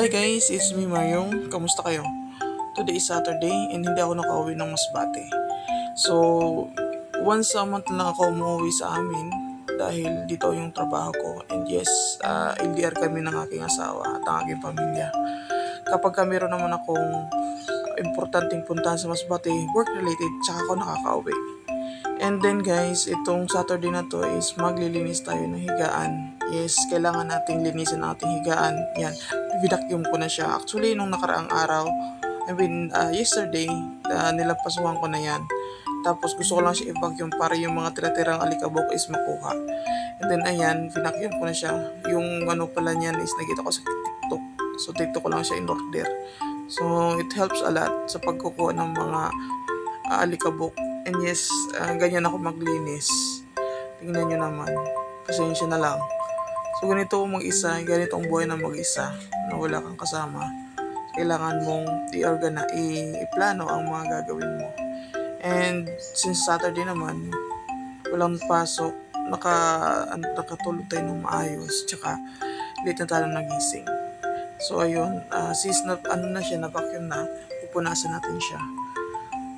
Hi guys, it's me Mayong. Kamusta kayo? Today is Saturday and hindi ako nakauwi ng Masbate. So, once a month lang ako umuwi sa amin dahil dito yung trabaho ko. And yes, uh, LDR kami ng aking asawa at ang aking pamilya. Kapag ka meron naman akong importanteng puntahan sa Masbate, work-related, tsaka ako nakakauwi. And then guys, itong Saturday na to is maglilinis tayo ng higaan. Yes, kailangan nating linisin ang ating higaan. Yan, vidacuum ko na siya. Actually, nung nakaraang araw, I mean, uh, yesterday, uh, nilapasuhan ko na yan. Tapos gusto ko lang siya i-vacuum para yung mga tira-tirang alikabok is makuha. And then ayan, vinacuum ko na siya. Yung ano pala niyan is nakita ko sa TikTok. So TikTok ko lang siya in order. So it helps a lot sa pagkukuha ng mga uh, alikabok. And yes, uh, ganyan ako maglinis. Tingnan nyo naman. Pasensya na lang. So ganito mag-isa, ganito ang buhay na mag-isa na wala kang kasama. Kailangan mong i-organize, i-plano ang mga gagawin mo. And since Saturday naman, walang pasok, naka, nakatulog tayo ng maayos, tsaka late na tayo nagising. So ayun, uh, since na, ano na siya, na-vacuum na, pupunasan natin siya.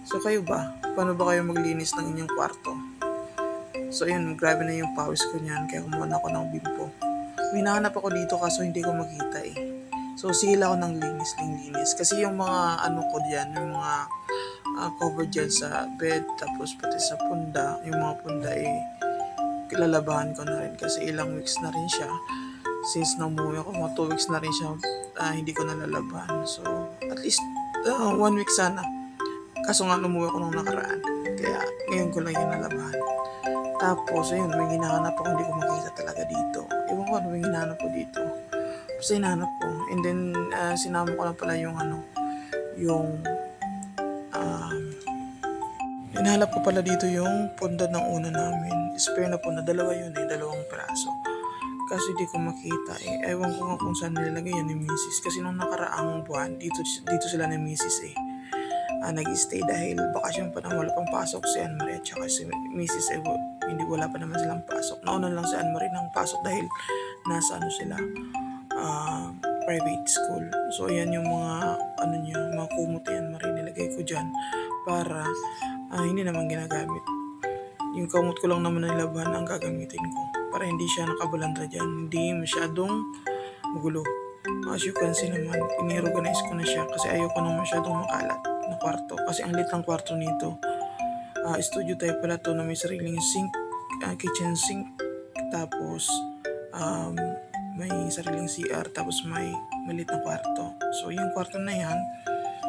So kayo ba? Paano ba kayo maglinis ng inyong kwarto? So ayun, grabe na yung pawis ko niyan, kaya kumuha na ako ng bimpo. Minahanap ako dito kaso hindi ko makita eh. So sigil ako ng linis, ng linis. Kasi yung mga ano ko diyan, yung mga uh, cover dyan sa bed, tapos pati sa punda, yung mga punda eh, kilalabahan ko na rin kasi ilang weeks na rin siya. Since na umuwi ako, mga 2 weeks na rin siya, uh, hindi ko nalalabahan. So, at least, uh, one week sana. Kaso nga umuwi ako nung nakaraan. Kaya, ngayon ko lang yung nalabahan. Tapos, ayun, may hinahanap ako, hindi ko makita talaga dito. Ewan ko ano may hinahanap ko dito. Basta hinahanap ko. And then, uh, sinama ko na pala yung ano, yung um, hinahanap ko pala dito yung punda ng una namin. Spare na punda. Dalawa yun eh. Dalawang peraso. Kasi di ko makita eh. Ewan ko nga kung saan nilalagay yan ni Mrs. Kasi nung nakaraang buwan, dito, dito sila ni Mrs. eh. Ah, nag-stay dahil bakasyon pa naman wala pang pasok si Anne Marie at saka si Mrs. Eh, hindi wala pa naman silang pasok. Nauna lang si Anne Marie ng pasok dahil nasa ano sila, ah, private school. So, ayan yung mga, ano niya, mga kumot yan, Marie, nilagay ko dyan para ah, hindi naman ginagamit. Yung kumot ko lang naman na nilabahan ang gagamitin ko para hindi siya nakabalandra dyan. Hindi masyadong magulo. As you can see naman, ini-organize ko na siya kasi ayoko nang masyadong makalat na kwarto. Kasi ang lit kwarto nito. Ah, studio type pala to na may sariling sink, ah, kitchen sink, tapos um, may sariling CR tapos may malit na kwarto. So, yung kwarto na yan,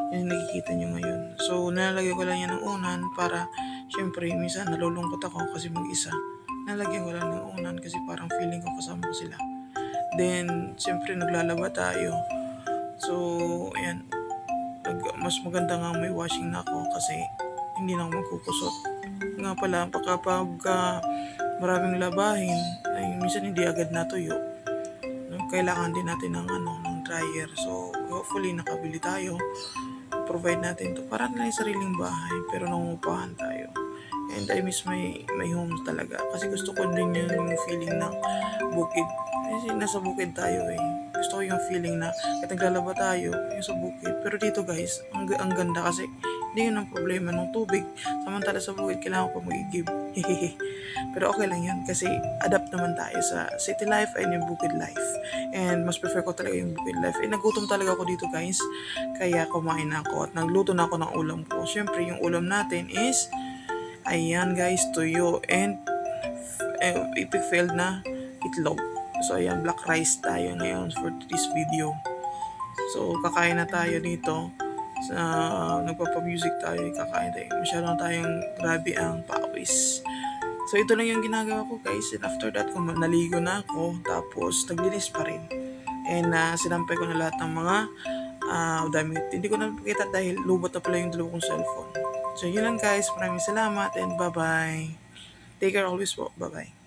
yan yung nakikita nyo ngayon. So, nalagay ko lang yan ng unan para, syempre, minsan nalulungkot ako kasi mag-isa. Nalagyan ko lang ng unan kasi parang feeling ko kasama ko sila. Then, syempre, naglalaba tayo. So, ayan. Nag, mas maganda nga may washing na ako kasi hindi na ako magkukusot. Nga pala, kapag uh, maraming labahin, ay minsan hindi agad natuyo kailangan din natin ng ano ng dryer. So, hopefully nakabili tayo. Provide natin to para na sariling bahay pero nangungupahan tayo. And I miss my my home talaga kasi gusto ko din yung feeling ng bukid. Kasi nasa bukid tayo eh. Gusto ko yung feeling na kahit naglalaba tayo yung sa bukid. Pero dito guys, ang, ang ganda kasi hindi yun ang problema ng tubig. Samantala sa bukid, kailangan ko mag-give. Pero okay lang yan kasi adapt naman tayo sa city life and yung bukid life. And mas prefer ko talaga yung bukid life. Eh, nagutom talaga ako dito guys. Kaya kumain ako at nagluto na ako ng ulam ko. Siyempre, yung ulam natin is, ayan guys, tuyo and eh, epic failed na itlog. So ayan, black rice tayo ngayon for this video. So kakain na tayo dito sa nagpapa-music tayo, kakain tayo. Masyado na tayong grabe ang pawis. So ito lang yung ginagawa ko guys. And after that, kung naligo na ako, tapos naglinis pa rin. And uh, sinampay ko na lahat ng mga uh, damit. Hindi ko na pakita dahil lubot na pala yung dalawa kong cellphone. So yun lang guys. Maraming salamat and bye-bye. Take care always po. Bye-bye.